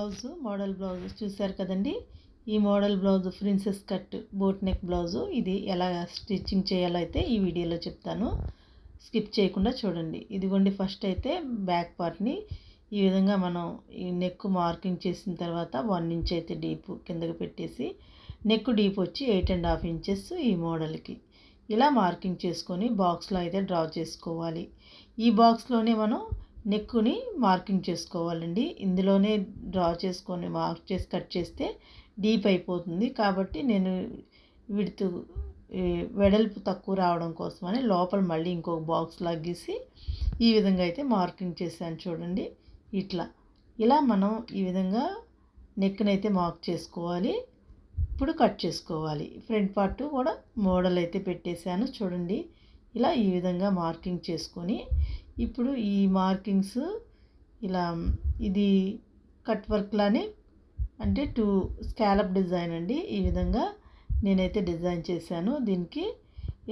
Blouse model blouse చూసారు కదండి. ఈ model blouse princess cut boat neck blouse. ఇది ఎలా స్టిచ్చింగ్ చేయాలో అయితే ఈ వీడియోలో చెప్తాను. స్కిప్ చేయకుండా చూడండి. ఇదిగోండి ఫస్ట్ అయితే బ్యాక్ పార్ట్ని. ఈ విధంగా మనం ఈ నెక్ మార్కింగ్ చేసిన తర్వాత వన్ ఇంచ్ అయితే డీప్ కిందకి పెట్టేసి నెక్ డీప్ వచ్చి ఎయిట్ అండ్ హాఫ్ ఇంచెస్ ఈ మోడల్కి. ఇలా మార్కింగ్ చేసుకొని బాక్స్లో అయితే డ్రా చేసుకోవాలి. ఈ బాక్స్లోనే మనం నెక్కుని మార్కింగ్ చేసుకోవాలండి. ఇందులోనే డ్రా చేసుకొని మార్క్ చేసి కట్ చేస్తే డీప్ అయిపోతుంది. కాబట్టి నేను విడుతు వెడల్పు తక్కువ రావడం కోసమని లోపల మళ్ళీ ఇంకొక బాక్స్ లాగేసి ఈ విధంగా అయితే మార్కింగ్ చేశాను చూడండి. ఇట్లా. ఇలా మనం ఈ విధంగా నెక్ని అయితే మార్క్ చేసుకోవాలి. ఇప్పుడు కట్ చేసుకోవాలి. ఫ్రంట్ పార్ట్ కూడా మోడల్ అయితే పెట్టేశాను చూడండి. ఇలా ఈ విధంగా మార్కింగ్ చేసుకొని ఇప్పుడు ఈ మార్కింగ్స్ ఇలా ఇది కట్ వర్క్లానే అంటే టూ స్కాలప్ డిజైన్ అండి. ఈ విధంగా నేనైతే డిజైన్ చేశాను. దీనికి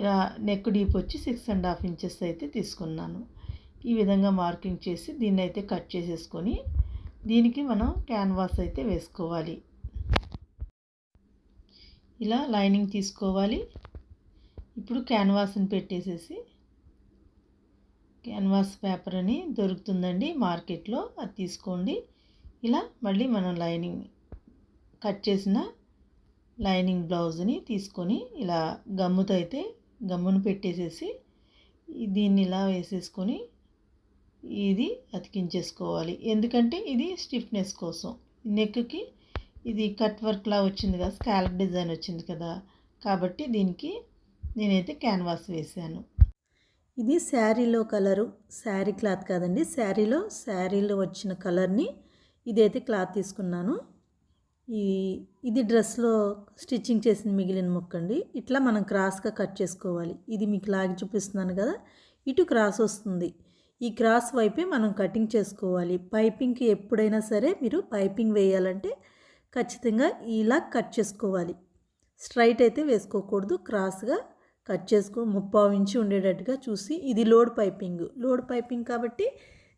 ఇలా నెక్ డీప్ వచ్చి సిక్స్ అండ్ హాఫ్ ఇంచెస్ అయితే తీసుకున్నాను. ఈ విధంగా మార్కింగ్ చేసి దీన్ని అయితే కట్ చేసేసుకొని దీనికి మనం క్యాన్వాస్ అయితే వేసుకోవాలి. ఇలా లైనింగ్ తీసుకోవాలి. ఇప్పుడు క్యాన్వాస్ని పెట్టేసేసి క్యాన్వాస్ పేపర్ అని దొరుకుతుందండి మార్కెట్లో. అది తీసుకోండి. ఇలా మళ్ళీ మనం లైనింగ్ కట్ చేసిన లైనింగ్ బ్లౌజ్ని తీసుకొని ఇలా గమ్ముతో అయితే గమ్మును పెట్టేసేసి దీన్ని ఇలా వేసేసుకొని ఇది అతికించేసుకోవాలి. ఎందుకంటే ఇది స్టిఫ్నెస్ కోసం. నెక్కి ఇది కట్ వర్క్లా వచ్చింది కదా స్కాలప్ డిజైన్ వచ్చింది కదా కాబట్టి దీనికి నేనైతే క్యాన్వాస్ వేసాను. ఇది శారీలో కలరు శారీ క్లాత్ కాదండి. శారీలో శారీలో వచ్చిన కలర్ని ఇదైతే క్లాత్ తీసుకున్నాను. ఈ ఇది డ్రెస్లో స్టిచ్చింగ్ చేసిన మిగిలిన ముక్కండి. ఇట్లా మనం క్రాస్గా కట్ చేసుకోవాలి. ఇది మీకు లాగి చూపిస్తున్నాను కదా ఇటు క్రాస్ వస్తుంది. ఈ క్రాస్ వైపే మనం కటింగ్ చేసుకోవాలి. పైపింగ్కి ఎప్పుడైనా సరే మీరు పైపింగ్ వేయాలంటే ఖచ్చితంగా ఇలా కట్ చేసుకోవాలి. స్ట్రైట్ అయితే వేసుకోకూడదు క్రాస్గా కట్ చేసుకో ముప్పావు ఇంచు ఉండేటట్టుగా చూసి ఇది లోడ్ పైపింగ్. లోడ్ పైపింగ్ కాబట్టి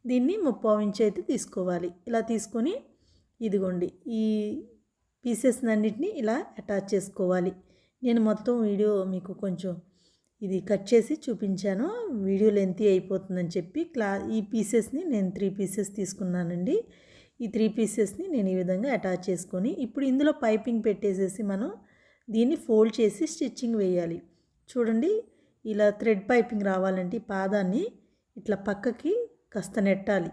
దీన్ని ముప్పావు ఇంచు అయితే తీసుకోవాలి. ఇలా తీసుకొని ఇదిగోండి ఈ పీసెస్ అన్నిటిని ఇలా అటాచ్ చేసుకోవాలి. నేను మొత్తం వీడియో మీకు కొంచెం ఇది కట్ చేసి చూపించాను. వీడియో లెంతీ అయిపోతుందని చెప్పి క్లా ఈ పీసెస్ని నేను త్రీ పీసెస్ తీసుకున్నానండి. ఈ త్రీ పీసెస్ని నేను ఈ విధంగా అటాచ్ చేసుకొని ఇప్పుడు ఇందులో పైపింగ్ పెట్టేసేసి మనం దీన్ని ఫోల్డ్ చేసి స్టిచ్చింగ్ వేయాలి. చూడండి ఇలా థ్రెడ్ పైపింగ్ రావాలంటే పాదాన్ని. ఇట్లా పక్కకి కాస్త నెట్టాలి.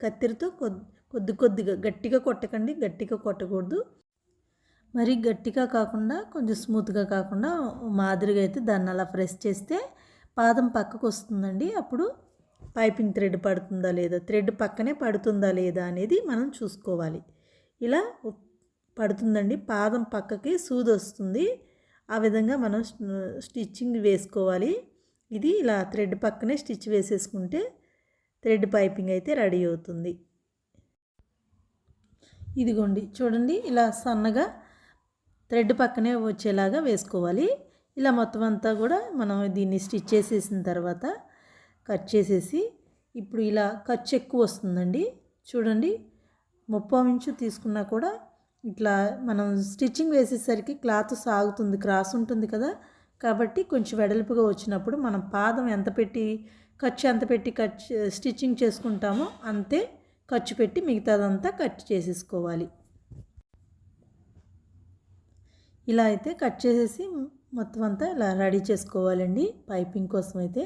కత్తిరితో కొద్ది కొద్ది కొద్దిగా గట్టిగా కొట్టకండి గట్టిగా కొట్టకూడదు. మరి గట్టిగా కాకుండా కొంచెం స్మూత్గా కాకుండా మాదిరిగా అయితే దాన్ని అలా ప్రెస్ చేస్తే పాదం పక్కకు వస్తుందండి. అప్పుడు పైపింగ్ థ్రెడ్ పడుతుందా లేదా థ్రెడ్ పక్కనే పడుతుందా లేదా అనేది మనం చూసుకోవాలి. ఇలా పడుతుందండి పాదం పక్కకి సూది వస్తుంది. ఆ విధంగా మనం స్టిచ్చింగ్ వేసుకోవాలి. ఇది ఇలా థ్రెడ్ పక్కనే స్టిచ్ వేసేసుకుంటే థ్రెడ్ పైపింగ్ అయితే రెడీ అవుతుంది. ఇదిగోండి చూడండి ఇలా సన్నగా థ్రెడ్ పక్కనే వచ్చేలాగా వేసుకోవాలి. ఇలా మొత్తం అంతా కూడా మనం దీన్ని స్టిచ్ చేసేసిన తర్వాత కట్ చేసేసి ఇప్పుడు ఇలా ఖర్చు ఎక్కువ వస్తుందండి. చూడండి ముప్పై ఇంచు తీసుకున్నా కూడా ఇట్లా మనం స్టిచ్చింగ్ వేసేసరికి క్లాత్ సాగుతుంది క్రాస్ ఉంటుంది కదా. కాబట్టి కొంచెం వెడల్పుగా వచ్చినప్పుడు మనం పాదం ఎంత పెట్టి ఖర్చు ఎంత పెట్టి కట్ స్టిచ్చింగ్ చేసుకుంటామో అంతే ఖర్చు పెట్టి మిగతాదంతా కట్ చేసేసుకోవాలి. ఇలా అయితే కట్ చేసేసి మొత్తం అంతా ఇలా రెడీ చేసుకోవాలండి పైపింగ్ కోసం అయితే.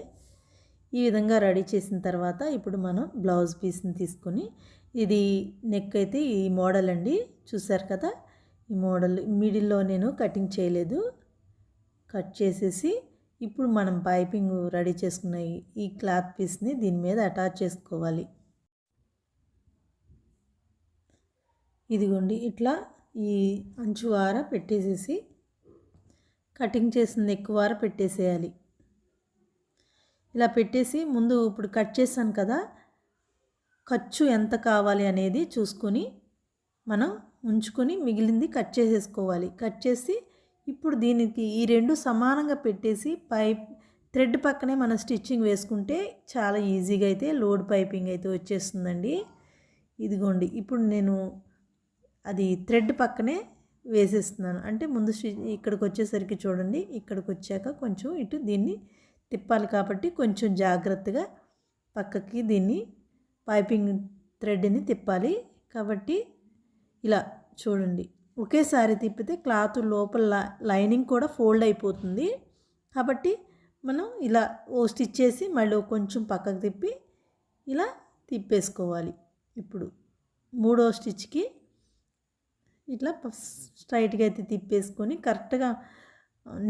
ఈ విధంగా రెడీ చేసిన తర్వాత ఇప్పుడు మనం బ్లౌజ్ పీస్ని తీసుకొని ఇది నెక్ అయితే ఈ మోడల్ అండి. చూసారు కదా? ఈ మోడల్ మిడిల్లో నేను కటింగ్ చేయలేదు. కట్ చేసేసి ఇప్పుడు మనం పైపింగ్ రెడీ చేసుకున్న ఈ క్లాత్ పీస్ని దీని మీద అటాచ్ చేసుకోవాలి. ఇదిగోండి ఇట్లా ఈ అంచు వార పెట్టేసేసి కటింగ్ చేసిన ఎక్కువ వార పెట్టేసేయాలి. ఇలా పెట్టేసి ముందు ఇప్పుడు కట్ చేశాను కదా? ఖర్చు ఎంత కావాలి అనేది చూసుకొని మనం ఉంచుకొని మిగిలింది కట్ చేసేసుకోవాలి. కట్ చేసి ఇప్పుడు దీనికి ఈ రెండు సమానంగా పెట్టేసి పైప్ థ్రెడ్ పక్కనే మనం స్టిచ్చింగ్ వేసుకుంటే చాలా ఈజీగా అయితే లోడ్ పైపింగ్ అయితే వచ్చేస్తుందండి. ఇదిగోండి ఇప్పుడు నేను అది థ్రెడ్ పక్కనే వేసేస్తున్నాను. అంటే ముందు ఇక్కడికి వచ్చేసరికి చూడండి ఇక్కడికి వచ్చాక కొంచెం ఇటు దీన్ని తిప్పాలి కాబట్టి కొంచెం జాగ్రత్తగా పక్కకి దీన్ని పైపింగ్ థ్రెడ్ని తిప్పాలి. కాబట్టి ఇలా చూడండి. ఒకేసారి తిప్పితే క్లాత్ లోపల లైనింగ్ కూడా ఫోల్డ్ అయిపోతుంది. కాబట్టి మనం ఇలా ఓ స్టిచ్ చేసి మళ్ళీ కొంచెం పక్కకు తిప్పి ఇలా తిప్పేసుకోవాలి. ఇప్పుడు మూడో స్టిచ్కి ఇట్లా స్ట్రైట్గా అయితే తిప్పేసుకొని కరెక్ట్గా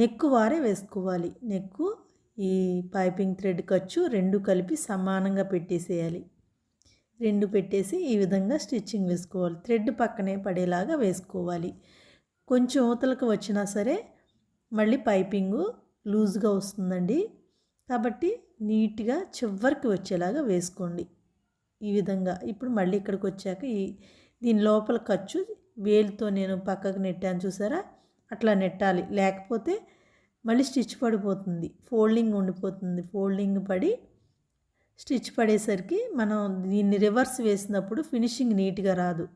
నెక్కు వారే వేసుకోవాలి. నెక్కు ఈ పైపింగ్ థ్రెడ్ ఖర్చు రెండు కలిపి సమానంగా పెట్టేసేయాలి. రెండు పెట్టేసి ఈ విధంగా స్టిచ్చింగ్ వేసుకోవాలి. థ్రెడ్ పక్కనే పడేలాగా వేసుకోవాలి. కొంచెం ఊతలకు వచ్చినా సరే మళ్ళీ పైపింగు లూజ్గా వస్తుందండి. కాబట్టి నీట్గా చివరికి వచ్చేలాగా వేసుకోండి. ఈ విధంగా ఇప్పుడు మళ్ళీ ఇక్కడికి వచ్చాక ఈ దీని లోపల ఖర్చు వేలుతో నేను పక్కకు నెట్టాను చూసారా? అట్లా నెట్టాలి. లేకపోతే మళ్ళీ స్టిచ్ పడిపోతుంది. ఫోల్డింగ్ ఉండిపోతుంది. ఫోల్డింగ్ పడి స్టిచ్ పడేసరికి మనం దీన్ని రివర్స్ వేసినప్పుడు ఫినిషింగ్ నీట్గా రాదు.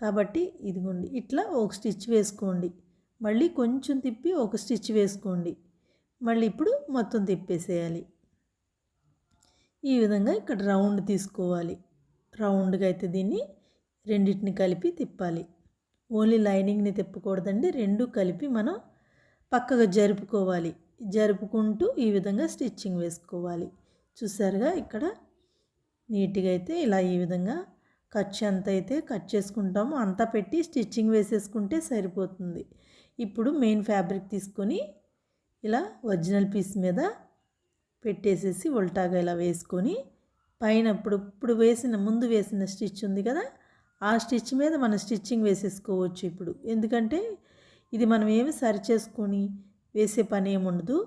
కాబట్టి ఇదిగోండి ఇట్లా ఒక స్టిచ్ వేసుకోండి. మళ్ళీ కొంచెం తిప్పి ఒక స్టిచ్ వేసుకోండి. మళ్ళీ ఇప్పుడు మొత్తం తిప్పేసేయాలి. ఈ విధంగా ఇక్కడ రౌండ్ తీసుకోవాలి. రౌండ్గా అయితే దీన్ని రెండింటిని కలిపి తిప్పాలి. ఓన్లీ లైనింగ్ని తిప్పకూడదండి రెండు కలిపి మనం పక్కగా జరుపుకోవాలి. జరుపుకుంటూ ఈ విధంగా స్టిచ్చింగ్ వేసుకోవాలి. చూసారుగా ఇక్కడ. నీట్గా అయితే ఇలా ఈ విధంగా ఖర్చు ఎంత అయితే కట్ చేసుకుంటామో. అంతా పెట్టి స్టిచ్చింగ్ వేసేసుకుంటే సరిపోతుంది. ఇప్పుడు మెయిన్ ఫ్యాబ్రిక్ తీసుకొని ఇలా ఒరిజినల్ పీస్ మీద పెట్టేసేసి ఉల్టాగా ఇలా వేసుకొని పైన ఇప్పుడు ఇప్పుడు వేసిన ముందు వేసిన స్టిచ్ ఉంది కదా ఆ స్టిచ్ మీద మనం స్టిచ్చింగ్ వేసేసుకోవచ్చు ఇప్పుడు. ఎందుకంటే ఇది మనం ఏమి సరి చేసుకొని వేసే పని ఏమి ఉండదు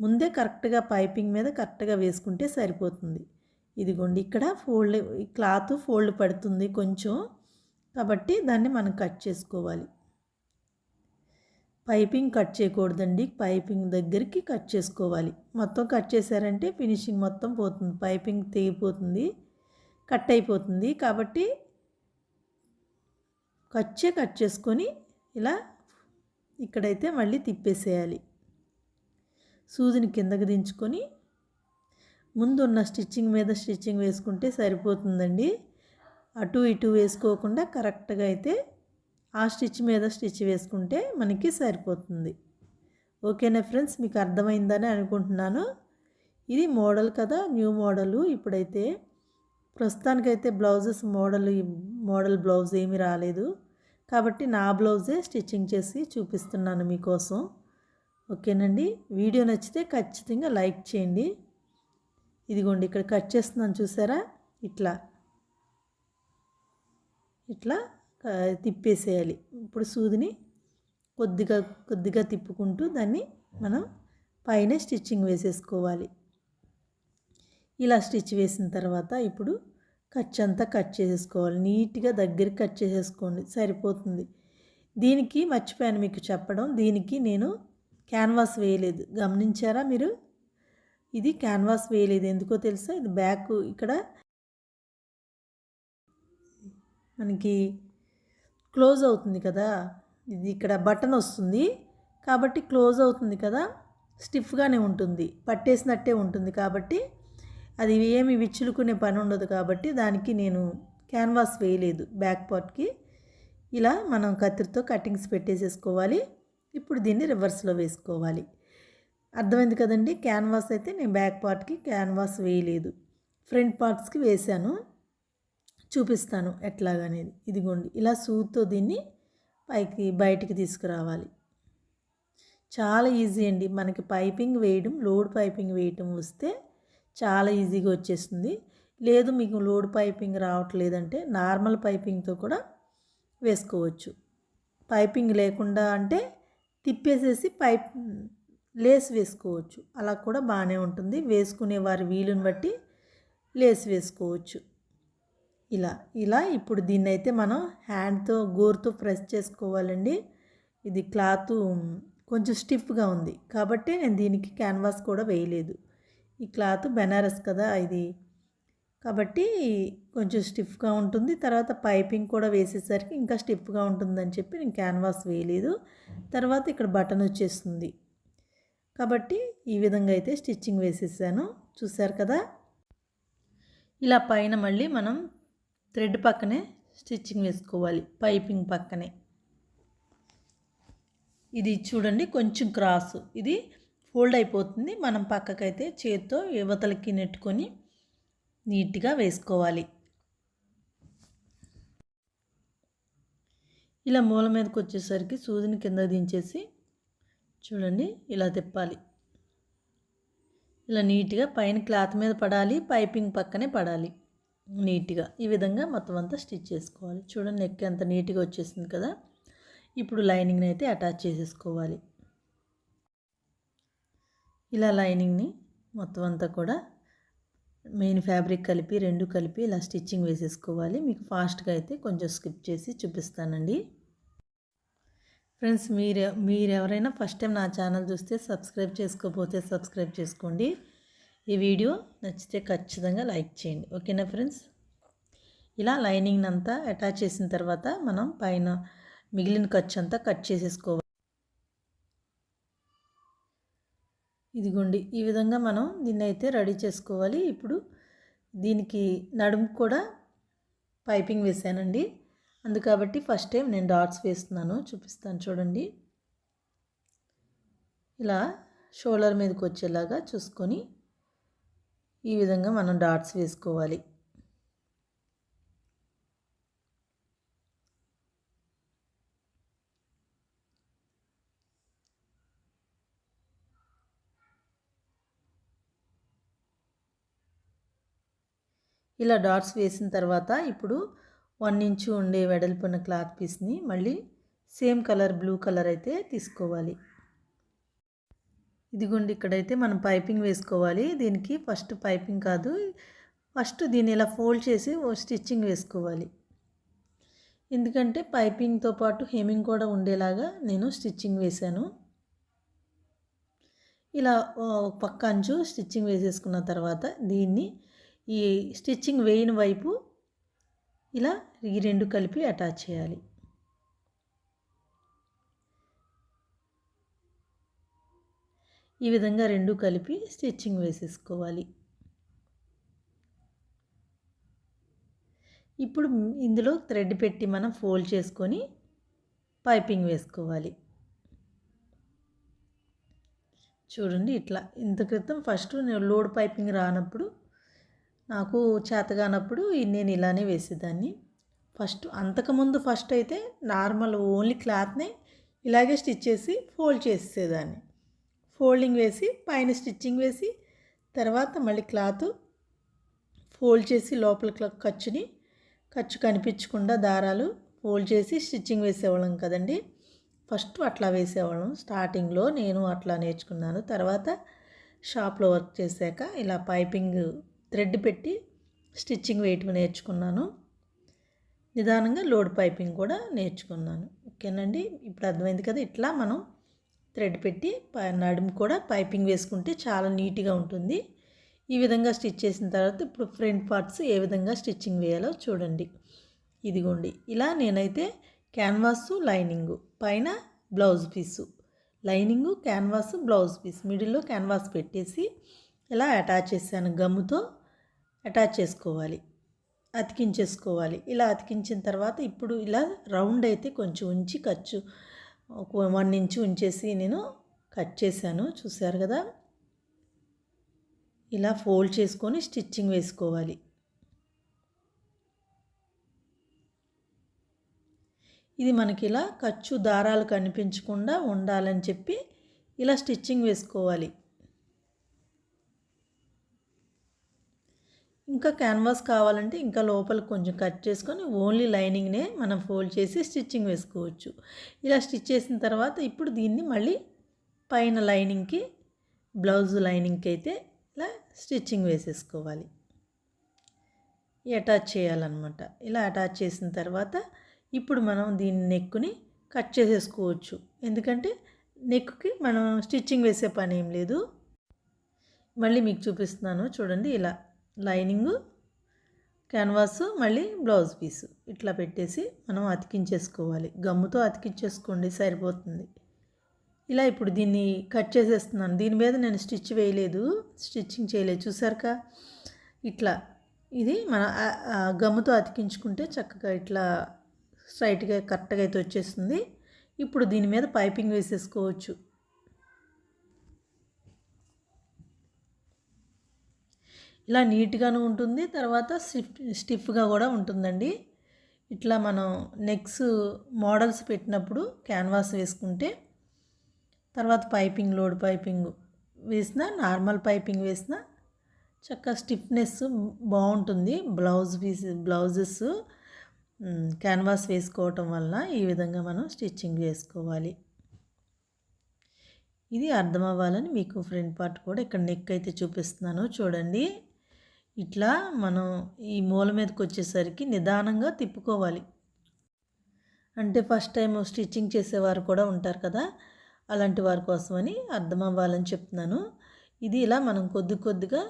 ముందే కరెక్ట్గా పైపింగ్ మీద కరెక్ట్గా వేసుకుంటే సరిపోతుంది. ఇదిగోండి ఇక్కడ ఫోల్డ్ క్లాత్ ఫోల్డ్ పడుతుంది కొంచెం. కాబట్టి దాన్ని మనం కట్ చేసుకోవాలి. పైపింగ్ కట్ చేయకూడదండి. పైపింగ్ దగ్గరికి కట్ చేసుకోవాలి. మొత్తం కట్ చేశారంటే ఫినిషింగ్ మొత్తం పోతుంది. పైపింగ్ తెగిపోతుంది కట్ అయిపోతుంది. కాబట్టి కచ్చే కట్ చేసుకొని ఇలా ఇక్కడైతే మళ్ళీ తిప్పేసేయాలి. సూదిని కిందకు దించుకొని ముందు ఉన్న స్టిచ్చింగ్ మీద స్టిచ్చింగ్ వేసుకుంటే సరిపోతుందండి. అటు ఇటు వేసుకోకుండా కరెక్ట్గా అయితే ఆ స్టిచ్ మీద స్టిచ్ వేసుకుంటే మనకి సరిపోతుంది. ఓకేనా ఫ్రెండ్స్? మీకు అర్థమైందని అనుకుంటున్నాను. ఇది మోడల్ కదా న్యూ మోడలు. ఇప్పుడైతే ప్రస్తుతానికైతే బ్లౌజెస్ మోడల్ మోడల్ బ్లౌజ్ ఏమీ రాలేదు. కాబట్టి నా బ్లౌజే స్టిచ్చింగ్ చేసి చూపిస్తున్నాను మీకోసం. ఓకేనండి? వీడియో నచ్చితే ఖచ్చితంగా లైక్ చేయండి. ఇదిగోండి ఇక్కడ కట్ చేస్తున్నాను చూసారా? ఇట్లా. ఇట్లా తిప్పేసేయాలి. ఇప్పుడు సూదిని కొద్దిగా కొద్దిగా తిప్పుకుంటూ దాన్ని మనం పైన స్టిచ్చింగ్ వేసేసుకోవాలి. ఇలా స్టిచ్ వేసిన తర్వాత ఇప్పుడు ఖర్చు అంతా కట్ చేసేసుకోవాలి. నీట్గా దగ్గరికి కట్ చేసేసుకోండి. సరిపోతుంది. దీనికి మర్చిపోయాను మీకు చెప్పడం. దీనికి నేను క్యాన్వాస్ వేయలేదు. గమనించారా మీరు? ఇది క్యాన్వాస్ వేయలేదు. ఎందుకో తెలుసా? ఇది బ్యాక్ ఇక్కడ మనకి క్లోజ్ అవుతుంది కదా? ఇది ఇక్కడ బటన్ వస్తుంది. కాబట్టి క్లోజ్ అవుతుంది కదా? స్టిఫ్గానే ఉంటుంది. పట్టేసినట్టే ఉంటుంది కాబట్టి అది ఏమి విచ్చులుకునే పని ఉండదు కాబట్టి దానికి నేను క్యాన్వాస్ వేయలేదు బ్యాక్ పార్ట్కి. ఇలా మనం కత్తిరితో కటింగ్స్ పెట్టేసేసుకోవాలి. ఇప్పుడు దీన్ని రివర్స్లో వేసుకోవాలి. అర్థమైంది కదండి? క్యాన్వాస్ అయితే నేను బ్యాక్ పార్ట్కి క్యాన్వాస్ వేయలేదు. ఫ్రంట్ పార్ట్స్కి వేశాను. చూపిస్తాను ఎట్లాగనేది. ఇదిగోండి ఇలా సూతో దీన్ని పైకి బయటికి తీసుకురావాలి. చాలా ఈజీ అండి. మనకి పైపింగ్ వేయడం లోడ్ పైపింగ్ వేయటం వస్తే చాలా ఈజీగా వచ్చేస్తుంది. లేదు మీకు లోడ్ పైపింగ్ రావట్లేదంటే నార్మల్ పైపింగ్తో కూడా వేసుకోవచ్చు. పైపింగ్ లేకుండా అంటే తిప్పేసేసి పైప్ లేస్ వేసుకోవచ్చు. అలా కూడా బాగానే ఉంటుంది. వేసుకునే వారి వీలుని బట్టి లేస్ వేసుకోవచ్చు. ఇలా ఇలా ఇప్పుడు దీన్ని అయితే మనం హ్యాండ్తో గోరుతో ప్రెస్ చేసుకోవాలండి. ఇది క్లాత్ కొంచెం స్టిఫ్గా ఉంది. కాబట్టి నేను దీనికి క్యాన్వాస్ కూడా వేయలేదు. ఈ క్లాత్ బెనారస్ కదా ఇది కాబట్టి కొంచెం స్టిఫ్గా ఉంటుంది. తర్వాత పైపింగ్ కూడా వేసేసరికి ఇంకా స్టిఫ్గా ఉంటుందని చెప్పి నేను క్యాన్వాస్ వేయలేదు. తర్వాత ఇక్కడ బటన్ వచ్చేస్తుంది. కాబట్టి ఈ విధంగా అయితే స్టిచ్చింగ్ వేసేసాను. చూసారు కదా? ఇలా పైన మళ్ళీ మనం థ్రెడ్ పక్కనే స్టిచ్చింగ్ వేసుకోవాలి. పైపింగ్ పక్కనే. ఇది చూడండి కొంచెం క్రాస్. ఇది ఫోల్డ్ అయిపోతుంది. మనం పక్కకైతే చేత్తో యువతలకి నెట్టుకొని నీట్గా వేసుకోవాలి. ఇలా మూల మీదకి వచ్చేసరికి సూదిని కింద దించేసి చూడండి ఇలా తిప్పాలి. ఇలా నీట్గా పైన క్లాత్ మీద పడాలి పైపింగ్ పక్కనే పడాలి. నీట్గా ఈ విధంగా మొత్తం అంతా స్టిచ్ చేసుకోవాలి. చూడండి నెక్ ఎంత నీట్గా వచ్చేసింది కదా. ఇప్పుడు లైనింగ్ని అయితే అటాచ్ చేసేసుకోవాలి. ఇలా లైనింగ్ని మొత్తం అంతా కూడా మెయిన్ ఫ్యాబ్రిక్ కలిపి రెండు కలిపి ఇలా స్టిచ్చింగ్ వేసేసుకోవాలి. మీకు ఫాస్ట్గా అయితే కొంచెం స్కిప్ చేసి చూపిస్తానండి. ఫ్రెండ్స్ మీరు మీరు ఎవరైనా ఫస్ట్ టైం నా ఛానల్ చూస్తే సబ్స్క్రైబ్ చేసుకోకపోతే సబ్స్క్రైబ్ చేసుకోండి. ఈ వీడియో నచ్చితే ఖచ్చితంగా లైక్ చేయండి. ఓకేనా ఫ్రెండ్స్? ఇలా లైనింగ్ అంతా అటాచ్ చేసిన తర్వాత మనం పైన మిగిలిన ఖర్చు అంతా కట్ చేసేసుకోవాలి. ఇదిగోండి ఈ విధంగా మనం దీన్ని అయితే రెడీ చేసుకోవాలి. ఇప్పుడు దీనికి నడుము కూడా పైపింగ్ వేసానండి. అందు కాబట్టి ఫస్ట్ టైం నేను డాట్స్ వేస్తున్నాను. చూపిస్తాను చూడండి. ఇలా షోల్డర్ మీదకి వచ్చేలాగా చూసుకొని ఈ విధంగా మనం డాట్స్ వేసుకోవాలి. ఇలా డాట్స్ వేసిన తర్వాత ఇప్పుడు వన్ ఇంచు ఉండే వెడల్పున్న క్లాత్ పీస్ని మళ్ళీ సేమ్ కలర్ బ్లూ కలర్ అయితే తీసుకోవాలి. ఇదిగోండి ఇక్కడైతే మనం పైపింగ్ వేసుకోవాలి. దీనికి ఫస్ట్ పైపింగ్ కాదు ఫస్ట్ దీన్ని ఇలా ఫోల్డ్ చేసి స్టిచ్చింగ్ వేసుకోవాలి. ఎందుకంటే పైపింగ్తో పాటు హెమింగ్ కూడా ఉండేలాగా నేను స్టిచ్చింగ్ వేశాను. ఇలా పక్క అంచు స్టిచ్చింగ్ వేసేసుకున్న తర్వాత దీన్ని ఈ స్టిచ్చింగ్ వేయిన వైపు ఇలా ఈ రెండు కలిపి అటాచ్ చేయాలి. ఈ విధంగా రెండు కలిపి స్టిచ్చింగ్ వేసేసుకోవాలి. ఇప్పుడు ఇందులో థ్రెడ్ పెట్టి మనం ఫోల్డ్ చేసుకొని పైపింగ్ వేసుకోవాలి. చూడండి ఇట్లా. ఇంత క్రితం ఫస్ట్ నేను లోడ్ పైపింగ్ రానప్పుడు నాకు చేతగానప్పుడు నేను ఇలానే వేసేదాన్ని. ఫస్ట్ అంతకుముందు ఫస్ట్ అయితే నార్మల్ ఓన్లీ క్లాత్ని ఇలాగే స్టిచ్ చేసి ఫోల్డ్ చేసేదాన్ని ఫోల్డింగ్ వేసి పైన స్టిచ్చింగ్ వేసి తర్వాత మళ్ళీ క్లాత్ ఫోల్డ్ చేసి లోపల ఖర్చుని ఖర్చు కనిపించకుండా దారాలు ఫోల్డ్ చేసి స్టిచ్చింగ్ వేసేవాళ్ళం కదండి. ఫస్ట్ అట్లా వేసేవాళ్ళం. స్టార్టింగ్లో నేను అట్లా నేర్చుకున్నాను. తర్వాత షాప్లో వర్క్ చేశాక ఇలా పైపింగ్ థ్రెడ్ పెట్టి స్టిచ్చింగ్ వేయటం నేర్చుకున్నాను. నిదానంగా లోడ్ పైపింగ్ కూడా నేర్చుకున్నాను. ఓకేనండి? ఇప్పుడు అర్థమైంది కదా? ఇట్లా మనం థ్రెడ్ పెట్టి నడుము కూడా పైపింగ్ వేసుకుంటే చాలా నీట్గా ఉంటుంది. ఈ విధంగా స్టిచ్ చేసిన తర్వాత ఇప్పుడు ఫ్రంట్ పార్ట్స్ ఏ విధంగా స్టిచ్చింగ్ వేయాలో చూడండి. ఇదిగోండి. ఇలా నేనైతే క్యాన్వాసు లైనింగు పైన blouse piece. Lining canvas blouse piece. మిడిల్లో క్యాన్వాస్ పెట్టేసి ఇలా అటాచ్ చేశాను గమ్ముతో. అటాచ్ చేసుకోవాలి అతికించేసుకోవాలి. ఇలా అతికించిన తర్వాత ఇప్పుడు ఇలా రౌండ్ అయితే కొంచెం ఉంచి ఖర్చు ఒక వన్ ఇంచ్ ఉంచేసి నేను కట్ చేశాను. చూసారు కదా? ఇలా ఫోల్డ్ చేసుకొని స్టిచ్చింగ్ వేసుకోవాలి. ఇది మనకి ఇలా ఖర్చు దారాలు కనిపించకుండా ఉండాలని చెప్పి ఇలా స్టిచ్చింగ్ వేసుకోవాలి. ఇంకా క్యాన్వాస్ కావాలంటే ఇంకా లోపల కొంచెం కట్ చేసుకొని ఓన్లీ లైనింగ్నే మనం ఫోల్డ్ చేసి స్టిచ్చింగ్ వేసుకోవచ్చు. ఇలా స్టిచ్ చేసిన తర్వాత ఇప్పుడు దీన్ని మళ్ళీ పైన లైనింగ్కి బ్లౌజ్ లైనింగ్కి అయితే ఇలా స్టిచ్చింగ్ వేసేసుకోవాలి. అటాచ్ చేయాలన్నమాట. ఇలా అటాచ్ చేసిన తర్వాత ఇప్పుడు మనం దీన్ని నెక్కుని కట్ చేసేసుకోవచ్చు. ఎందుకంటే నెక్కి మనం స్టిచ్చింగ్ వేసే పని ఏం లేదు. మళ్ళీ మీకు చూపిస్తున్నాను. చూడండి ఇలా లైనింగు క్యాన్వాస్ మళ్ళీ బ్లౌజ్ పీసు. ఇట్లా పెట్టేసి మనం అతికించేసుకోవాలి. గమ్ముతో అతికించేసుకోండి సరిపోతుంది. ఇలా ఇప్పుడు దీన్ని కట్ చేసేస్తున్నాను. దీని మీద నేను స్టిచ్ వేయలేదు. స్టిచ్చింగ్ చేయలేదు. చూసారుగా ఇట్లా. ఇది మన గమ్ముతో అతికించుకుంటే చక్కగా ఇట్లా స్ట్రైట్గా కరెక్ట్గా అయితే వచ్చేస్తుంది. ఇప్పుడు దీని మీద పైపింగ్ వేసేసుకోవచ్చు. ఇలా నీట్గాను ఉంటుంది. తర్వాత స్టిఫ్ స్టిఫ్గా కూడా ఉంటుందండి. ఇట్లా మనం నెక్స్ మోడల్స్ పెట్టినప్పుడు క్యాన్వాస్ వేసుకుంటే తర్వాత పైపింగ్ లోడ్ పైపింగ్ వేసిన నార్మల్ పైపింగ్ వేసిన చక్కగా స్టిఫ్నెస్ బాగుంటుంది. బ్లౌజ్ పీస్ బ్లౌజెస్ క్యాన్వాస్ వేసుకోవటం వల్ల ఈ విధంగా మనం స్టిచ్చింగ్ చేసుకోవాలి. ఇది అర్థం అవ్వాలని మీకు ఫ్రంట్ పార్ట్ కూడా ఇక్కడ నెక్ అయితే చూపిస్తున్నాను. చూడండి. ఇట్లా మనం ఈ మూల మీదకి వచ్చేసరికి నిదానంగా తిప్పుకోవాలి. అంటే ఫస్ట్ టైం స్టిచ్చింగ్ చేసేవారు కూడా ఉంటారు కదా అలాంటి వారి కోసమని అర్థం అవ్వాలని చెప్తున్నాను. ఇది ఇలా మనం కొద్ది కొద్దిగా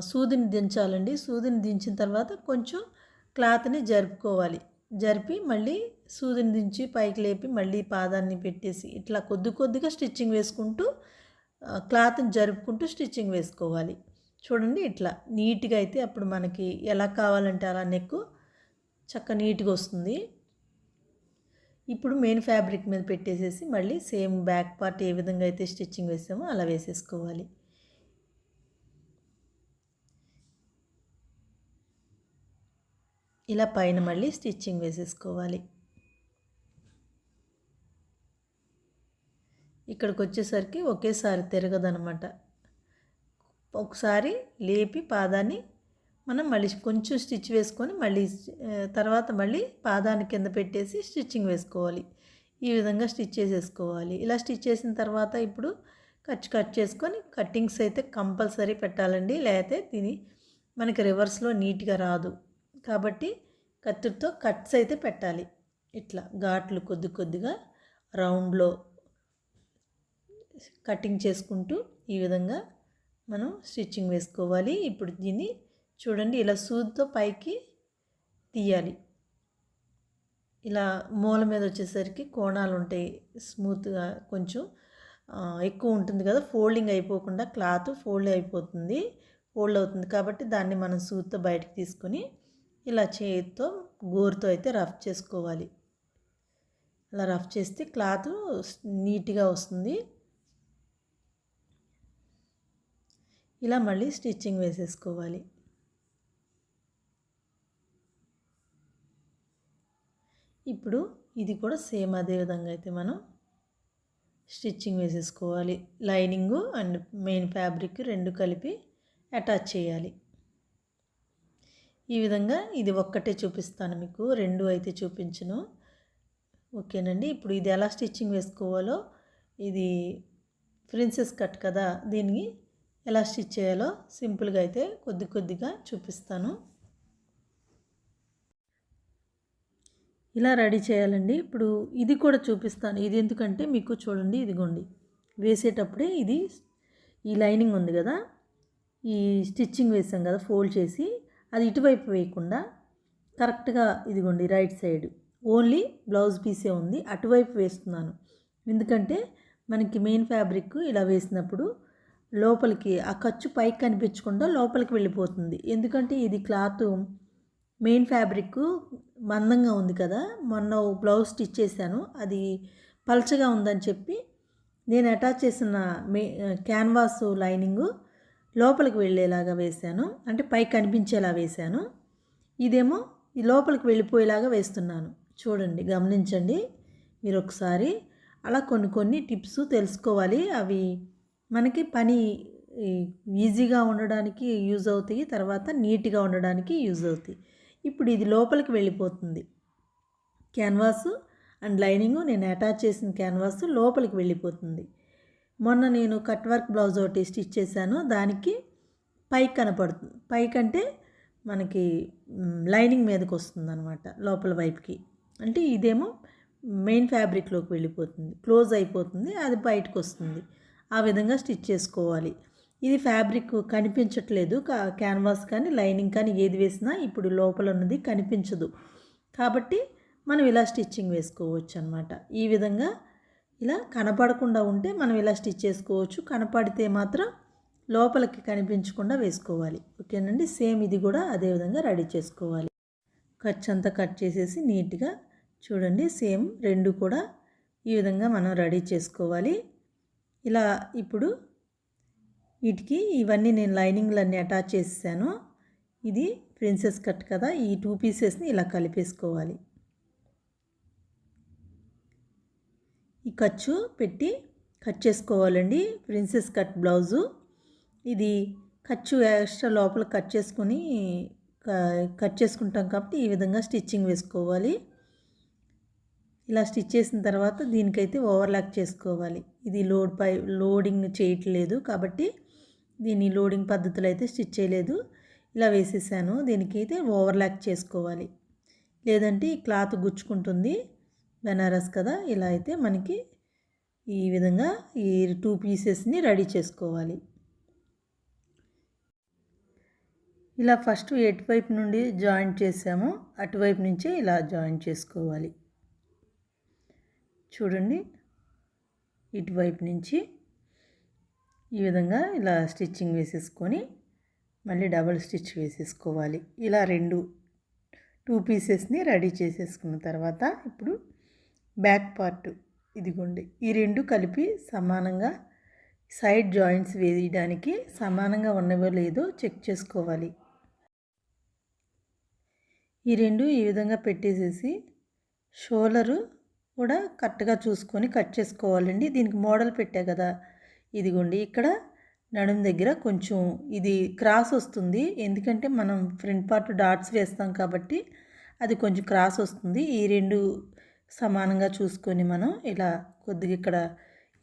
సూదిని దించాలండి. సూదిని దించిన తర్వాత కొంచెం క్లాత్ని జరుపుకోవాలి. జరిపి మళ్ళీ సూదిని దించి పైకి లేపి మళ్ళీ పాదాన్ని పెట్టేసి ఇట్లా కొద్ది కొద్దిగా స్టిచ్చింగ్ వేసుకుంటూ క్లాత్ని జరుపుకుంటూ స్టిచ్చింగ్ వేసుకోవాలి. చూడండి ఇట్లా నీట్గా అయితే అప్పుడు మనకి ఎలా కావాలంటే అలా నెక్ చక్క నీట్గా వస్తుంది. ఇప్పుడు మెయిన్ ఫ్యాబ్రిక్ మీద పెట్టేసేసి మళ్ళీ సేమ్ బ్యాక్ పార్ట్ ఏ విధంగా అయితే స్టిచ్చింగ్ వేసామో అలా వేసేసుకోవాలి. ఇలా పైన మళ్ళీ స్టిచ్చింగ్ వేసేసుకోవాలి. ఇక్కడికి వచ్చేసరికి ఒకేసారి తిరగదనమాట. ఒకసారి లేపి పాదాన్ని మనం మళ్ళీ కొంచెం స్టిచ్ వేసుకొని మళ్ళీ తర్వాత మళ్ళీ పాదాన్ని కింద పెట్టేసి స్టిచ్చింగ్ వేసుకోవాలి. ఈ విధంగా స్టిచ్ చేసేసుకోవాలి. ఇలా స్టిచ్ చేసిన తర్వాత ఇప్పుడు కట్ కట్ చేసుకొని కట్టింగ్స్ అయితే కంపల్సరీ పెట్టాలండి. లేకపోతే దీని మనకి రివర్స్లో నీట్గా రాదు. కాబట్టి కత్తితో కట్స్ అయితే పెట్టాలి. ఇట్లా ఘాట్లు కొద్ది కొద్దిగా రౌండ్లో కటింగ్ చేసుకుంటూ ఈ విధంగా మనం స్టిచ్చింగ్ వేసుకోవాలి. ఇప్పుడు దీన్ని చూడండి ఇలా సూదితో పైకి తీయాలి. ఇలా మూల మీద వచ్చేసరికి కోణాలు ఉంటాయి. స్మూత్గా కొంచెం ఎక్కువ ఉంటుంది కదా ఫోల్డింగ్ అయిపోకుండా క్లాత్ ఫోల్డ్ అయిపోతుంది ఫోల్డ్ అవుతుంది. కాబట్టి దాన్ని మనం సూత్తో బయటకు తీసుకొని ఇలా చేతితో గోరుతో అయితే రఫ్ చేసుకోవాలి. అలా రఫ్ చేస్తే క్లాత్ నీట్గా వస్తుంది. ఇలా మళ్ళీ స్టిచ్చింగ్ వేసేసుకోవాలి. ఇప్పుడు ఇది కూడా సేమ్ అదే విధంగా అయితే మనం స్టిచ్చింగ్ వేసేసుకోవాలి. లైనింగు అండ్ మెయిన్ ఫ్యాబ్రిక్ రెండు కలిపి అటాచ్ చేయాలి. ఈ విధంగా ఇది ఒక్కటే చూపిస్తాను మీకు. రెండు అయితే చూపించను. ఓకేనండి. ఇప్పుడు ఇది ఎలా స్టిచ్చింగ్ వేసుకోవాలో ఇది ప్రిన్సెస్ కట్ కదా దీనికి ఎలా స్టిచ్ చేయాలో సింపుల్గా అయితే కొద్ది కొద్దిగా చూపిస్తాను. ఇలా రెడీ చేయాలండి. ఇప్పుడు ఇది కూడా చూపిస్తాను. ఇది ఎందుకంటే మీకు చూడండి ఇదిగోండి. వేసేటప్పుడే ఇది ఈ లైనింగ్ ఉంది కదా ఈ స్టిచ్చింగ్ వేసాం కదా ఫోల్డ్ చేసి అది ఇటువైపు వేయకుండా కరెక్ట్గా ఇదిగోండి రైట్ సైడ్. ఓన్లీ బ్లౌజ్ పీసే ఉంది అటువైపు వేస్తున్నాను. ఎందుకంటే మనకి మెయిన్ ఫ్యాబ్రిక్ ఇలా వేసినప్పుడు లోపలికి ఆ ఖర్చు పైకి కనిపించకుండా లోపలికి వెళ్ళిపోతుంది. ఎందుకంటే ఇది క్లాత్ మెయిన్ ఫ్యాబ్రిక్ మందంగా ఉంది కదా. మొన్న ఓ బ్లౌజ్ స్టిచ్ చేశాను. అది పలచగా ఉందని చెప్పి నేను అటాచ్ చేసిన మే క్యాన్వాస్ లైనింగు లోపలికి వెళ్ళేలాగా వేశాను. అంటే పైకి కనిపించేలా వేశాను. ఇదేమో ఈ లోపలికి వెళ్ళిపోయేలాగా వేస్తున్నాను. చూడండి గమనించండి. మీరు ఒకసారి అలా కొన్ని కొన్ని టిప్స్ తెలుసుకోవాలి. అవి మనకి పని ఈజీగా ఉండడానికి యూజ్ అవుతాయి తర్వాత నీట్గా ఉండడానికి యూజ్ అవుతాయి. ఇప్పుడు ఇది లోపలికి వెళ్ళిపోతుంది. క్యాన్వాస్ అండ్ లైనింగ్ నేను అటాచ్ చేసిన క్యాన్వాస్ లోపలికి వెళ్ళిపోతుంది. మొన్న నేను కట్ వర్క్ బ్లౌజ్ ఒకటి స్టిచ్ చేశాను దానికి పైకి కనపడుతుంది. పైకి అంటే మనకి లైనింగ్ మీదకి వస్తుంది అనమాట లోపల వైపుకి. అంటే ఇదేమో మెయిన్ ఫ్యాబ్రిక్లోకి వెళ్ళిపోతుంది క్లోజ్ అయిపోతుంది అది బయటకు వస్తుంది ఆ విధంగా స్టిచ్ చేసుకోవాలి. ఇది ఫ్యాబ్రిక్ కనిపించట్లేదు. కా- క్యాన్వాస్ కానీ లైనింగ్ కానీ ఏది వేసినా ఇప్పుడు లోపల ఉన్నది కనిపించదు. కాబట్టి మనం ఇలా స్టిచ్చింగ్ వేసుకోవచ్చు అనమాట ఈ విధంగా ఇలా కనపడకుండా ఉంటే మనం ఇలా స్టిచ్ చేసుకోవచ్చు. కనపడితే మాత్రం లోపలికి కనిపించకుండా వేసుకోవాలి. ఓకేనండి? సేమ్ ఇది కూడా అదే విధంగా రెడీ చేసుకోవాలి. ఖర్చు అంతా కట్ చేసేసి నీట్గా చూడండి. సేమ్ రెండు కూడా ఈ విధంగా మనం రెడీ చేసుకోవాలి. ఇలా ఇప్పుడు వీటికి ఇవన్నీ నేను లైనింగ్లన్నీ అటాచ్ చేసాను ఇది ప్రిన్సెస్ కట్ కదా ఈ టూ పీసెస్ని ఇలా కలిపేసుకోవాలి. ఈ ఖర్చు పెట్టి కట్ చేసుకోవాలండి ప్రిన్సెస్ కట్ బ్లౌజు. ఇది ఖర్చు ఎక్స్ట్రా లోపల కట్ చేసుకొని కట్ చేసుకుంటాం కాబట్టి ఈ విధంగా స్టిచ్చింగ్ వేసుకోవాలి. ఇలా స్టిచ్ చేసిన తర్వాత దీనికైతే ఓవర్లాక్ చేసుకోవాలి. ఇది లోడ్ పై లోడింగ్ చేయట్లేదు కాబట్టి దీన్ని లోడింగ్ పద్ధతిలో అయితే స్టిచ్ చేయలేదు. ఇలా వేసేసాను. దీనికి అయితే ఓవర్లాక్ చేసుకోవాలి. లేదంటే ఈ క్లాత్ గుచ్చుకుంటుంది. బెనారస్ కదా? ఇలా అయితే మనకి ఈ విధంగా ఈ టూ పీసెస్ని రెడీ చేసుకోవాలి. ఇలా ఫస్ట్ ఎటువైపు నుండి జాయింట్ చేసాము అటువైపు నుంచే ఇలా జాయింట్ చేసుకోవాలి. చూడండి. ఇటువైపు నుంచి ఈ విధంగా ఇలా స్టిచ్చింగ్ వేసేసుకొని మళ్ళీ డబల్ స్టిచ్ వేసేసుకోవాలి. ఇలా రెండు టూ పీసెస్ని రెడీ చేసేసుకున్న తర్వాత ఇప్పుడు బ్యాక్ పార్ట్ ఇదిగోండి. ఈ రెండు కలిపి సమానంగా సైడ్ జాయింట్స్ వేయడానికి సమానంగా ఉన్నవో లేదో చెక్ చేసుకోవాలి. ఈ రెండు ఈ విధంగా పెట్టేసేసి షోలరు కూడా కరెక్ట్గా చూసుకొని కట్ చేసుకోవాలండి. దీనికి మోడల్ పెట్టా కదా. ఇదిగోండి ఇక్కడ నడుము దగ్గర కొంచెం ఇది క్రాస్ వస్తుంది. ఎందుకంటే మనం ఫ్రంట్ పార్ట్ డాట్స్ వేస్తాం కాబట్టి అది కొంచెం క్రాస్ వస్తుంది. ఈ రెండు సమానంగా చూసుకొని మనం ఇలా కొద్దిగా ఇక్కడ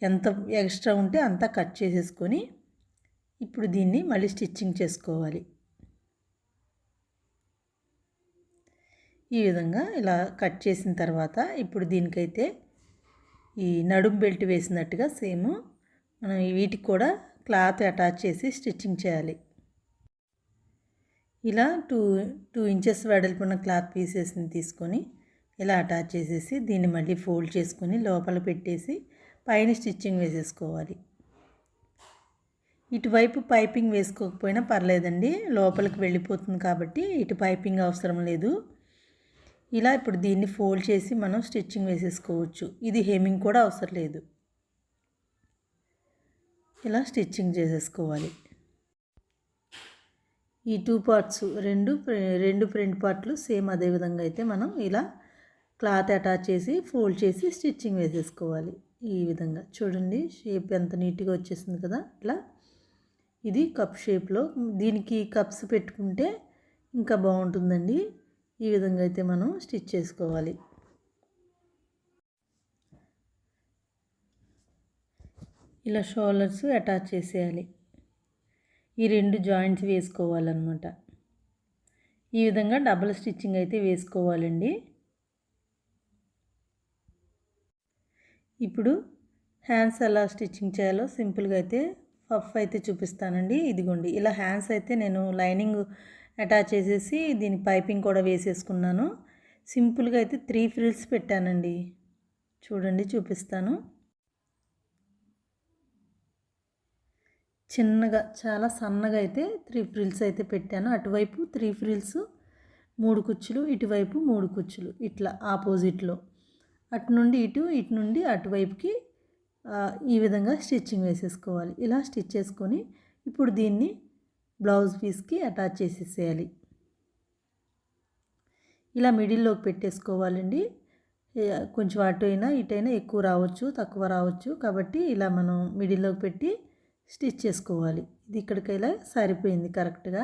ఎంత ఎక్స్ట్రా ఉంటే అంతా కట్ చేసేసుకొని ఇప్పుడు దీన్ని మళ్ళీ స్టిచ్చింగ్ చేసుకోవాలి. ఈ విధంగా ఇలా కట్ చేసిన తర్వాత ఇప్పుడు దీనికైతే ఈ నడుం బెల్ట్ వేసినట్టుగా సేమ్ మనం వీటికి కూడా క్లాత్ అటాచ్ చేసి స్టిచ్చింగ్ చేయాలి. ఇలా టూ టూ ఇంచెస్ వెడల్పున్న క్లాత్ పీసెస్ని తీసుకొని ఇలా అటాచ్ చేసేసి దీన్ని మళ్ళీ ఫోల్డ్ చేసుకొని లోపల పెట్టేసి పైన స్టిచ్చింగ్ వేసేసుకోవాలి. ఇటువైపు పైపింగ్ వేసుకోకపోయినా పర్లేదండి లోపలికి వెళ్ళిపోతుంది కాబట్టి ఇటు పైపింగ్ అవసరం లేదు. ఇలా ఇప్పుడు దీన్ని ఫోల్డ్ చేసి మనం స్టిచ్చింగ్ వేసేసుకోవచ్చు. ఇది హెమింగ్ కూడా అవసరం లేదు. ఇలా స్టిచ్చింగ్ చేసేసుకోవాలి. ఈ టూ పార్ట్స్ రెండు రెండు ప్రింట్ పార్ట్లు సేమ్ అదే విధంగా అయితే మనం ఇలా క్లాత్ అటాచ్ చేసి ఫోల్డ్ చేసి స్టిచ్చింగ్ వేసేసుకోవాలి. ఈ విధంగా చూడండి షేప్ ఎంత నీట్గా వచ్చేసింది కదా. ఇట్లా ఇది కప్ షేప్లో దీనికి కప్స్ పెట్టుకుంటే ఇంకా బాగుంటుందండి. ఈ విధంగా అయితే మనం స్టిచ్ చేసుకోవాలి. ఇలా షోల్డర్స్ అటాచ్ చేసేయాలి. ఈ రెండు జాయింట్స్ వేసుకోవాలన్నమాట. ఈ విధంగా డబుల్ స్టిచ్చింగ్ అయితే వేసుకోవాలండి. ఇప్పుడు హ్యాండ్స్ ఎలా స్టిచ్చింగ్ చేయాలో సింపుల్గా అయితే పఫ్ అయితే చూపిస్తానండి. ఇదిగోండి ఇలా హ్యాండ్స్ అయితే నేను లైనింగ్ అటాచ్ చేసేసి దీని పైపింగ్ కూడా వేసేసుకున్నాను. సింపుల్గా అయితే త్రీ ఫ్రిల్స్ పెట్టానండి. చూడండి చూపిస్తాను. చిన్నగా చాలా సన్నగా అయితే త్రీ ఫ్రిల్స్ అయితే పెట్టాను. అటువైపు త్రీ ఫ్రిల్స్ మూడు కుచ్చులు ఇటువైపు మూడు కుచ్చులు ఇట్లా ఆపోజిట్లో. అటు నుండి ఇటు ఇటు నుండి అటువైపుకి ఈ విధంగా స్టిచ్చింగ్ వేసేసుకోవాలి. ఇలా స్టిచ్ చేసుకొని ఇప్పుడు దీన్ని బ్లౌజ్ పీస్కి అటాచ్ చేసేసేయాలి. ఇలా మిడిల్లోకి పెట్టేసుకోవాలండి. కొంచెం అటు అయినా ఇటైనా ఎక్కువ రావచ్చు తక్కువ రావచ్చు. కాబట్టి ఇలా మనం మిడిల్లోకి పెట్టి స్టిచ్ చేసుకోవాలి. ఇది ఇక్కడికైలా సరిపోయింది కరెక్ట్గా.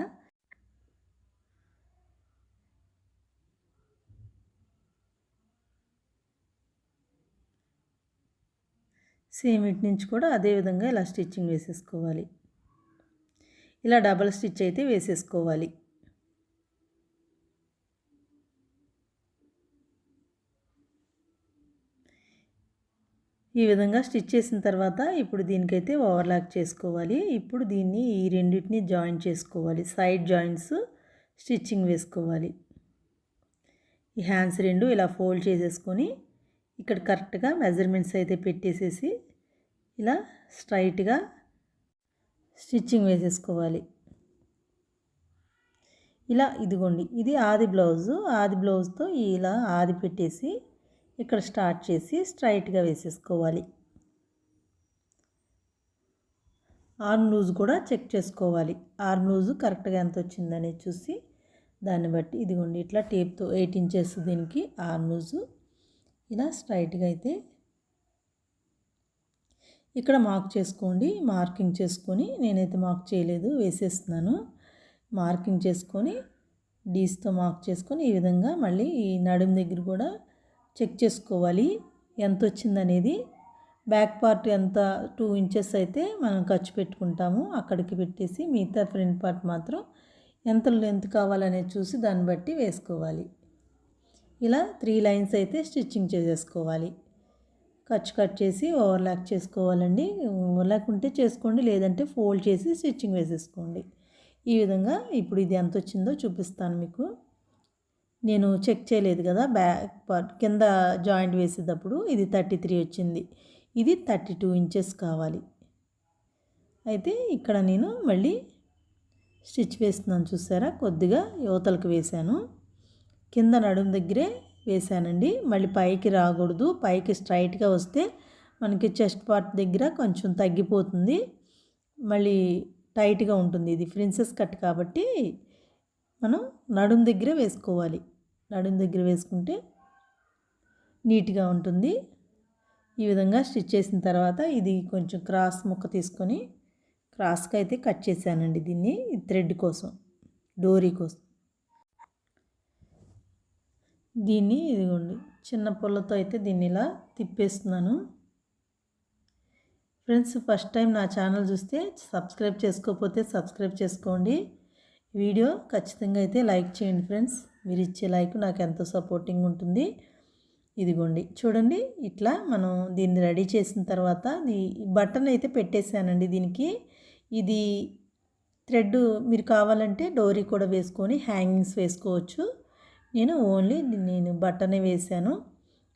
సేమ్ ఇటు నుంచి కూడా అదే విధంగా ఇలా స్టిచ్చింగ్ వేసేసుకోవాలి. ఇలా డబల్ స్టిచ్ అయితే వేసేసుకోవాలి. ఈ విధంగా స్టిచ్ చేసిన తర్వాత ఇప్పుడు దీనికైతే ఓవర్లాక్ చేసుకోవాలి. ఇప్పుడు దీన్ని ఈ రెండింటిని జాయిన్ చేసుకోవాలి. సైడ్ జాయింట్స్ స్టిచ్చింగ్ వేసుకోవాలి. ఈ హ్యాండ్స్ రెండు ఇలా ఫోల్డ్ చేసేసుకొని ఇక్కడ కరెక్ట్గా మెజర్మెంట్స్ అయితే పెట్టేసేసి ఇలా స్ట్రైట్గా స్టిచ్చింగ్ వేసేసుకోవాలి. ఇలా ఇదిగోండి ఇది ఆది బ్లౌజు. ఆది బ్లౌజ్తో ఇలా ఆది పెట్టేసి ఇక్కడ స్టార్ట్ చేసి స్ట్రైట్గా వేసేసుకోవాలి. ఆర్మ్ లూజ్ కూడా చెక్ చేసుకోవాలి. ఆర్మ్ లూజ్ కరెక్ట్గా ఎంత వచ్చిందని చూసి దాన్ని బట్టి ఇదిగోండి ఇట్లా టేప్తో ఎయిట్ ఇంచెస్ దీనికి ఆర్మ్ లూజు. ఇలా స్ట్రైట్గా అయితే ఇక్కడ మార్క్ చేసుకోండి. మార్కింగ్ చేసుకొని నేనైతే మార్క్ చేయలేదు వేసేస్తున్నాను. మార్కింగ్ చేసుకొని డీస్తో మార్క్ చేసుకొని ఈ విధంగా మళ్ళీ ఈ నడుము దగ్గర కూడా చెక్ చేసుకోవాలి. ఎంత వచ్చిందనేది బ్యాక్ పార్ట్ ఎంత టూ ఇంచెస్ అయితే మనం ఖర్చు పెట్టుకుంటాము. అక్కడికి పెట్టేసి మిగతా ఫ్రంట్ పార్ట్ మాత్రం ఎంత లెంత్ కావాలనేది చూసి దాన్ని బట్టి వేసుకోవాలి. ఇలా త్రీ లైన్స్ అయితే స్టిచ్చింగ్ చేసేసుకోవాలి. ఖర్చు కట్ చేసి ఓవర్లాక్ చేసుకోవాలండి. ఓవర్లాక్ ఉంటే చేసుకోండి లేదంటే ఫోల్డ్ చేసి స్టిచ్చింగ్ వేసేసుకోండి. ఈ విధంగా ఇప్పుడు ఇది ఎంత వచ్చిందో చూపిస్తాను మీకు. నేను చెక్ చేయలేదు కదా బ్యాక్ పార్ట్ కింద జాయింట్ వేసేటప్పుడు ఇది థర్టీ త్రీ వచ్చింది. ఇది థర్టీ టూ ఇంచెస్ కావాలి. అయితే ఇక్కడ నేను మళ్ళీ స్టిచ్ వేస్తున్నాను చూసారా? కొద్దిగా యువతలకు వేశాను. కింద నడుం దగ్గరే వేసానండి. మళ్ళీ పైకి రాకూడదు. పైకి స్ట్రైట్గా వస్తే మనకి చెస్ట్ పార్ట్ దగ్గర కొంచెం తగ్గిపోతుంది. మళ్ళీ టైట్గా ఉంటుంది. ఇది ప్రిన్సెస్ కట్ కాబట్టి మనం నడుం దగ్గర వేసుకోవాలి. నడుం దగ్గర వేసుకుంటే నీట్గా ఉంటుంది. ఈ విధంగా స్టిచ్ చేసిన తర్వాత ఇది కొంచెం క్రాస్ ముక్క తీసుకొని క్రాస్కి అయితే కట్ చేశానండి దీన్ని థ్రెడ్ కోసం డోరీ కోసం. దీన్ని ఇదిగోండి చిన్న పుల్లతో అయితే దీన్ని ఇలా తిప్పేస్తున్నాను. ఫ్రెండ్స్ ఫస్ట్ టైం నా ఛానల్ చూస్తే సబ్స్క్రైబ్ చేసుకోకపోతే సబ్స్క్రైబ్ చేసుకోండి. వీడియో ఖచ్చితంగా అయితే లైక్ చేయండి ఫ్రెండ్స్. మీరు ఇచ్చే లైక్ నాకు ఎంతో సపోర్టింగ్ ఉంటుంది. ఇదిగోండి చూడండి ఇట్లా మనం దీన్ని రెడీ చేసిన తర్వాత బటన్ అయితే పెట్టేశానండి దీనికి. ఇది థ్రెడ్ మీరు కావాలంటే డోరీ కూడా వేసుకొని హ్యాంగింగ్స్ వేసుకోవచ్చు. నేను ఓన్లీ నేను బట్టనే వేశాను.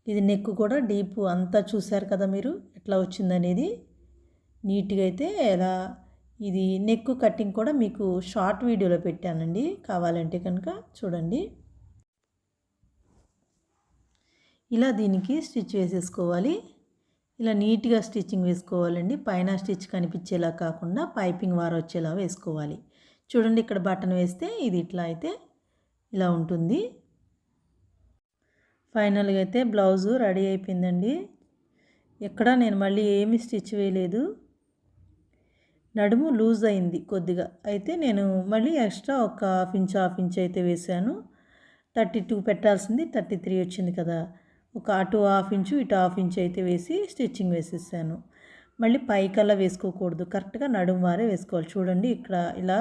ఇది నెక్ కూడా డీప్ అంతా చూశారు కదా మీరు ఎట్లా వచ్చిందనేది. నీట్గా అయితే ఎలా ఇది నెక్ కటింగ్ కూడా మీకు షార్ట్ వీడియోలో పెట్టానండి. కావాలంటే కనుక చూడండి. ఇలా దీనికి స్టిచ్ వేసేసుకోవాలి. ఇలా నీట్గా స్టిచ్చింగ్ వేసుకోవాలండి. పైన స్టిచ్ కనిపించేలా కాకుండా పైపింగ్ వార వచ్చేలా వేసుకోవాలి. చూడండి ఇక్కడ బటన్ వేస్తే ఇది ఇట్లా అయితే ఇలా ఉంటుంది. ఫైనల్గా అయితే బ్లౌజు రెడీ అయిపోయిందండి. ఎక్కడ నేను మళ్ళీ ఏమి స్టిచ్ వేయలేదు. నడుము లూజ్ అయింది కొద్దిగా. అయితే నేను మళ్ళీ ఎక్స్ట్రా ఒక హాఫ్ ఇంచ్ హాఫ్ ఇంచ్ అయితే వేసాను థర్టీ టూ పెట్టాల్సింది థర్టీ త్రీ వచ్చింది కదా. ఒక అటు హాఫ్ ఇంచు ఇటు హాఫ్ ఇంచ్ అయితే వేసి స్టిచ్చింగ్ వేసేసాను. మళ్ళీ పైకల్లా వేసుకోకూడదు. కరెక్ట్గా నడుము వారే వేసుకోవాలి. చూడండి ఇక్కడ ఇలా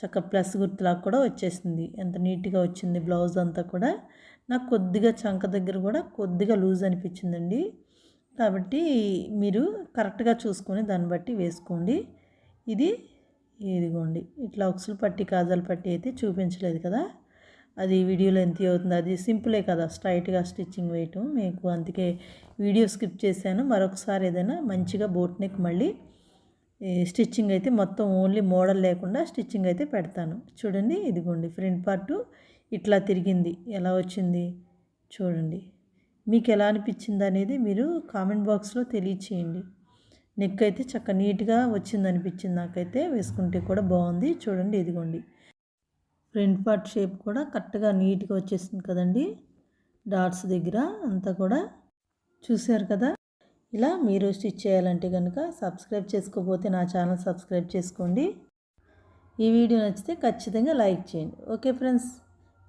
చక్క ప్లస్ గుర్తులాగా కూడా వచ్చేసింది. ఎంత నీట్గా వచ్చింది బ్లౌజ్ అంతా కూడా. నాకు కొద్దిగా చంక దగ్గర కూడా కొద్దిగా లూజ్ అనిపించిందండి. కాబట్టి మీరు కరెక్ట్గా చూసుకొని దాన్ని బట్టి వేసుకోండి. ఇది ఇదిగోండి. ఇట్లా ఉక్సులు పట్టి కాజాలు పట్టి అయితే చూపించలేదు కదా. అది వీడియోలో ఎంత అవుతుంది? అది సింపులే కదా. స్ట్రైట్గా స్టిచ్చింగ్ వేయటం. మీకు అందుకే వీడియో స్కిప్ చేశాను. మరొకసారి ఏదైనా మంచిగా బోట్ నెక్ మళ్ళీ స్టిచ్చింగ్ అయితే మొత్తం ఓన్లీ మోడల్ లేకుండా స్టిచ్చింగ్ అయితే పెడతాను. చూడండి ఇదిగోండి ఫ్రంట్ పార్టు ఇట్లా తిరిగింది ఎలా వచ్చింది చూడండి. మీకు ఎలా అనిపించింది అనేది మీరు కామెంట్ బాక్స్లో తెలియచేయండి. నెక్ అయితే చక్క నీట్గా వచ్చింది అనిపించింది నాకైతే వేసుకుంటే కూడా బాగుంది. చూడండి ఇదిగోండి. ఫ్రంట్ పార్ట్ షేప్ కూడా కరెక్ట్గా నీట్గా వచ్చేసింది కదండి. డాట్స్ దగ్గర అంతా కూడా చూశారు కదా. ఇలా మీరు స్టిచ్ చేయాలంటే కనుక సబ్స్క్రైబ్ చేసుకోకపోతే నా ఛానల్ సబ్స్క్రైబ్ చేసుకోండి. ఈ వీడియో నచ్చితే ఖచ్చితంగా లైక్ చేయండి. Okay friends.